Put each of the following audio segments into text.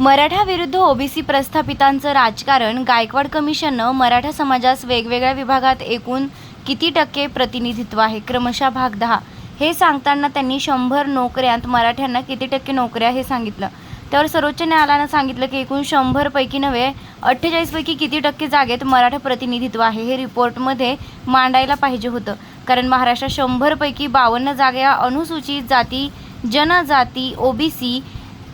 मराठा विरुद्ध ओबीसी प्रस्थापितांचं राजकारण गायकवाड कमिशननं मराठा समाजास वेगवेगळ्या विभागात एकूण किती टक्के प्रतिनिधित्व आहे? क्रमशः भाग दहा. हे सांगताना त्यांनी शंभर नोकऱ्यांत मराठ्यांना किती टक्के नोकऱ्या हे सांगितलं. त्यावर सर्वोच्च न्यायालयानं सांगितलं की एकूण शंभरपैकी नव्हे अठ्ठेचाळीसपैकी किती टक्के जागेत मराठा प्रतिनिधित्व आहे हे रिपोर्टमध्ये मांडायला पाहिजे होतं. कारण महाराष्ट्रात शंभरपैकी बावन्न जागा अनुसूचित जाती जनजाती ओबीसी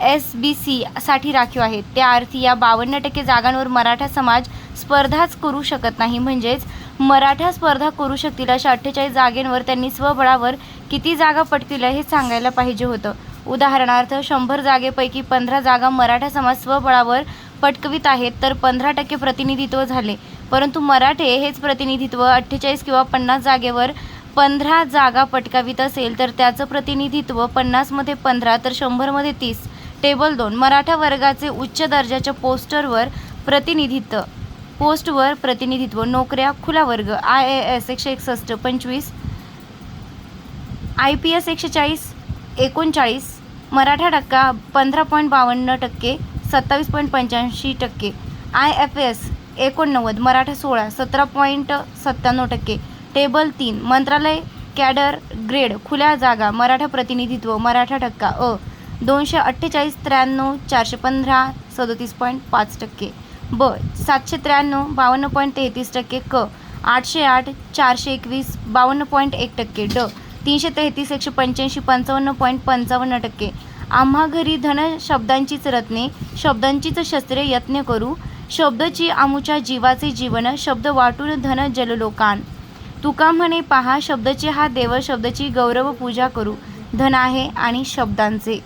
एस बी सी साठी राखीव आहेत. त्या अर्थी या बावन्न टक्के जागांवर मराठा समाज स्पर्धाच करू शकत नाही. म्हणजेच मराठा स्पर्धा करू शकतील अशा अठ्ठेचाळीस जागेंवर त्यांनी स्वबळावर किती जागा पटतील हे सांगायला पाहिजे होतं. उदाहरणार्थ शंभर जागेपैकी पंधरा जागा मराठा समाज स्वबळावर पटकवित आहेत तर पंधरा टक्के प्रतिनिधित्व झाले. परंतु मराठे हेच प्रतिनिधित्व अठ्ठेचाळीस किंवा पन्नास जागेवर पंधरा जागा पटकावित असेल तर त्याचं प्रतिनिधित्व पन्नासमध्ये पंधरा तर शंभरमध्ये तीस. टेबल दोन मराठा वर्गाचे उच्च दर्जाच्या पोस्टरवर प्रतिनिधित्व. पोस्टवर प्रतिनिधित्व नोकऱ्या खुला वर्ग आय ए एस एकशे एकसष्ट पंचवीस आय पी एस एकशे चाळीस एकोणचाळीस मराठा टक्का पंधरा पॉईंट बावन्न टक्के सत्तावीस पॉईंट पंच्याऐंशी टक्के आय एफ एस एकोणनव्वद मराठा सोळा सतरा पॉईंट सत्त्याण्णव टक्के टेबल तीन मंत्रालय कॅडर ग्रेड खुल्या जागा मराठा प्रतिनिधित्व मराठा टक्का अ दोनशे अठ्ठेचाळीस त्र्याण्णव चारशे पंधरा सदोतीस पॉईंट पाच टक्के. ब सातशे त्र्याण्णव बावन्न पॉईंट तेहतीस टक्के क आठशे आठ चारशे एकवीस बावन्न पॉईंट एक टक्के ड तीनशे तेहतीस एकशे पंच्याऐंशी पंचावन्न पॉईंट पंचावन्न टक्के. आम्हा घरी धन शब्दांचीच रत्ने शब्दांचीच शस्त्रे यत्न करू शब्दची आमुच्या जीवाचे जीवन शब्द वाटून धन जललोकान. तुका म्हणे पहा शब्दचे हा देव शब्दाची गौरव पूजा करू. धन आहे आणि शब्दांचे.